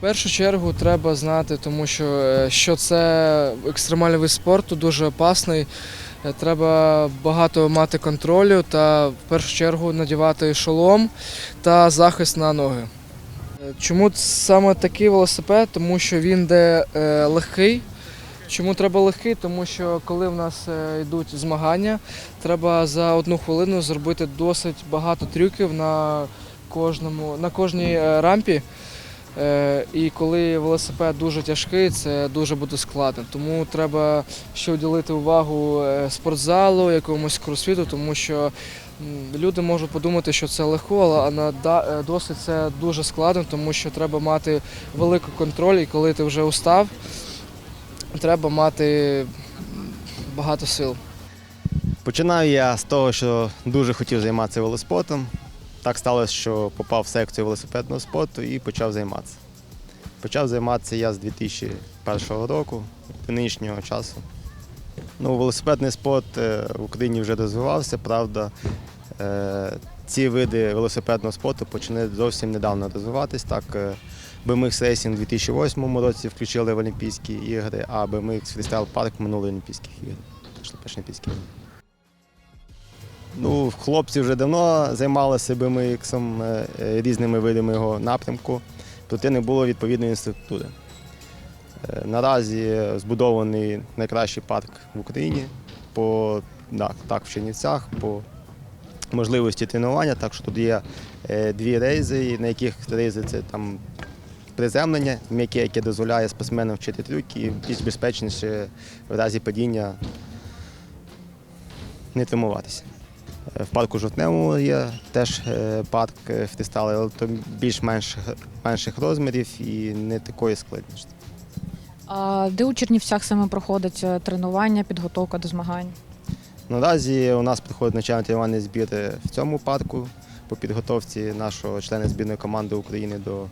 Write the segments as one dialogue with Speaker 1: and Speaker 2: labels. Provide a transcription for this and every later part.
Speaker 1: першу чергу треба знати, тому що, е, що це екстремальний вид спорту, дуже опасний. Е, Треба багато мати контролю та в першу чергу надівати шолом та захист на ноги. Е, Чому саме такий велосипед? Тому що він де легкий. Чому треба легкий? Тому що коли в нас йдуть змагання, треба за одну хвилину зробити досить багато трюків на кожному на кожній рампі. Е, І коли велосипед дуже тяжкий, це дуже буде складно. Тому треба ще уділити увагу е, спортзалу, якомусь кросфіту, тому що люди можуть подумати, що це легко, але на е, досить це дуже складно, тому що треба мати великий контроль, і коли ти вже устав, треба мати багато сил.
Speaker 2: Починав я з того, що дуже хотів займатися велоспортом. Так сталося, що попав в секцію велосипедного спорту і почав займатися. Почав займатися я з 2001 року, до нинішнього часу. Ну, велосипедний спорт е, в Україні вже розвивався, правда. е, Ці види велосипедного спорту почали зовсім недавно розвиватись. Так, е, BMX Racing у 2008 році включили в Олімпійські ігри, а BMX Freestyle Park в минулі Олімпійські ігри. Що перші Олімпійські ігри. Ну, хлопці вже давно займалися BMX, е, е, різними видами його напрямку, проте не було відповідної інфраструктури. Е, Наразі збудований найкращий парк в Україні по да, так, в Чернівцях, по можливості тренування. Так що тут є дві рейзи, на яких рейзи це там приземлення, м'яке, яке дозволяє спортсменам вчити трюки і більш безпечніше в разі падіння не тримуватися. Е, В парку Жовтневому є теж е, парк е, але то більш менших, менших розмірів і не такої складності.
Speaker 3: А де у Чернівцях саме проходить тренування, підготовка до змагань?
Speaker 2: Наразі у нас проходить навчально тренувальний збір в цьому парку по підготовці нашого члена збірної команди України до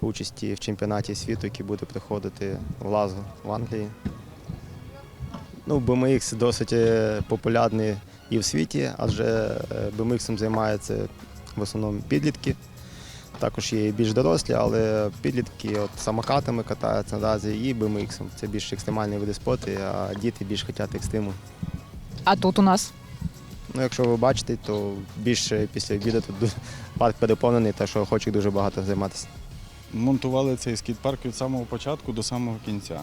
Speaker 2: участі в чемпіонаті світу, який буде проходити в Лазго в Англії. Ну, BMX досить популярний і в світі, адже е, BMX займаються в основному підлітки. Також є і більш дорослі, але підлітки от самокатами катаються наразі і BMX. Це більш екстремальні види спорту, а діти більш хочуть екстриму.
Speaker 3: А тут у нас
Speaker 2: Ну, якщо ви бачите, то більше після обіду тут парк переповнений, так що хочуть дуже багато займатися.
Speaker 4: монтували цей скейт-парк від самого початку до самого кінця.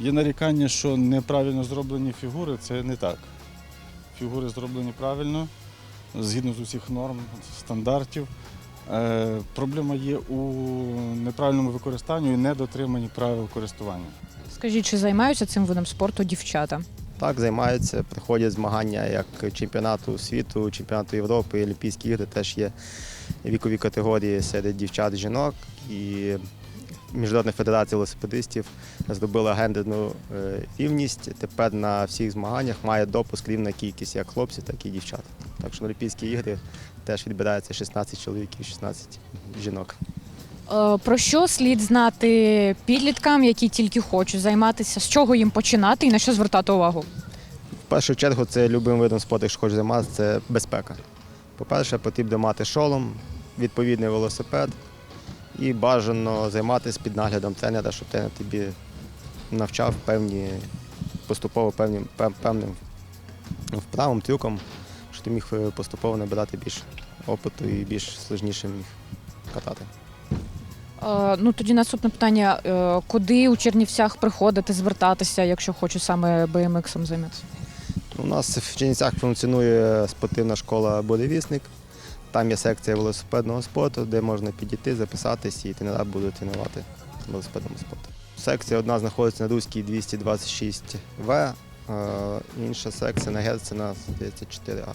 Speaker 4: Є нарікання, що неправильно зроблені фігури, це не так. Фігури зроблені правильно, згідно з усіх норм, стандартів. Е, проблема є у неправильному використанні і недотриманні правил користування.
Speaker 3: скажіть, чи займаються цим видом спорту дівчата?
Speaker 2: Так, займаються, проходять змагання як чемпіонату світу, чемпіонату Європи, Олімпійські ігри. Теж є вікові категорії серед дівчат, жінок. І Міжнародна федерація велосипедистів зробила гендерну е, рівність. Тепер на всіх змаганнях має допуск рівна кількість як хлопців, так і дівчат. Так що на Олімпійські ігри теж відбирається 16 чоловіків, 16 жінок.
Speaker 3: Е, Про що слід знати підліткам, які тільки хочуть займатися, з чого їм починати і на що звертати увагу?
Speaker 2: В першу чергу це любим видом спорту, якщо хочеш займатися, це безпека. По-перше, потрібно мати шолом, відповідний велосипед і бажано займатися під наглядом тренера, щоб тренер тобі навчав певні, поступово певним, пев- певним вправам, трюкам, щоб ти міг е, поступово набирати більш опиту і більш сложніше міг катати.
Speaker 3: Ну тоді наступне питання: Е, куди у Чернівцях приходити, звертатися, якщо хочу саме BMX займатися?
Speaker 2: У нас в Чернівцях функціонує спортивна школа Буревісник. Там є секція велосипедного спорту, де можна підійти, записатись і тренера будуть тренувати велосипедному спорту. Секція одна знаходиться на Руській 226В, е, інша секція на Герцена, здається, 4А.